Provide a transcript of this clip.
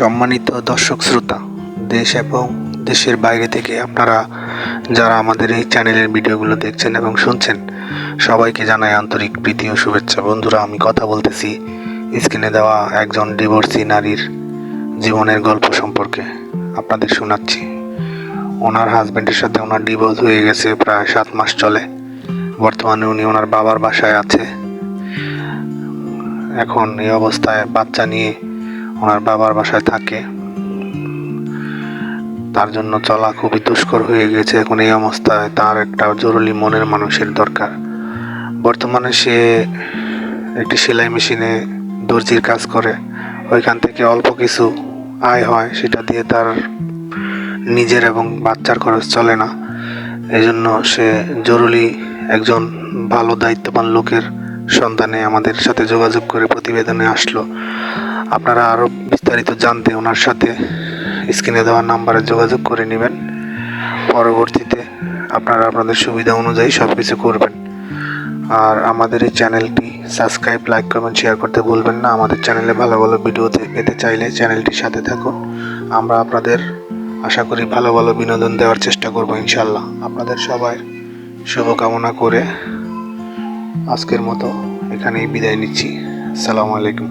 সম্মানিত দর্শক শ্রোতা, দেশ এবং দেশের বাইরে থেকে আপনারা যারা আমাদের এই চ্যানেলের ভিডিওগুলো দেখছেন এবং শুনছেন, সবাইকে জানাই আন্তরিক প্রীতি ও শুভেচ্ছা। বন্ধুরা, আমি কথা বলতেছি স্ক্রিনে দেওয়া একজন ডিভোর্সি নারীর জীবনের গল্প সম্পর্কে। আপনাদের শোনাচ্ছি। ওনার হাজব্যান্ডের সাথে ওনার ডিভোর্স হয়ে গেছে, প্রায় সাত মাস চলে। বর্তমানে উনি ওনার বাবার বাসায় আছে। এখন এই অবস্থায় বাচ্চা নিয়ে ওনার বাবার বাসায় থাকে। তার জন্য চলা খুবই দুষ্কর হয়ে গেছে এখন এই অবস্থায়। তার একটা জরুরি মনের মানুষের দরকার। বর্তমানে সে একটি সেলাই মেশিনে দর্জির কাজ করে। ওইখান থেকে অল্প কিছু আয় হয়, সেটা দিয়ে তার নিজের এবং বাচ্চার খরচ চলে না। এই জন্য সে জরুরি একজন ভালো দায়িত্ববান লোকের সন্ধানে আমাদের সাথে যোগাযোগ করে প্রতিবেদনে আসলো। আপনারা আরও বিস্তারিত জানতে ওনার সাথে স্ক্রিনে দেওয়া নাম্বারে যোগাযোগ করে নেবেন। পরবর্তীতে আপনারা আপনাদের সুবিধা অনুযায়ী সব কিছু করবেন। আর আমাদের এই চ্যানেলটি সাবস্ক্রাইব, লাইক, কমেন্ট, শেয়ার করতে ভুলবেন না। আমাদের চ্যানেলে ভালো ভালো ভিডিও পেতে চাইলে চ্যানেলটির সাথে থাকুন। আমরা আপনাদের আশা করি ভালো ভালো বিনোদন দেওয়ার চেষ্টা করব ইনশাল্লাহ আপনাদের সবাই শুভকামনা করে আজকের মতো এখানেই বিদায় নিচ্ছি। আসসালামু আলাইকুম।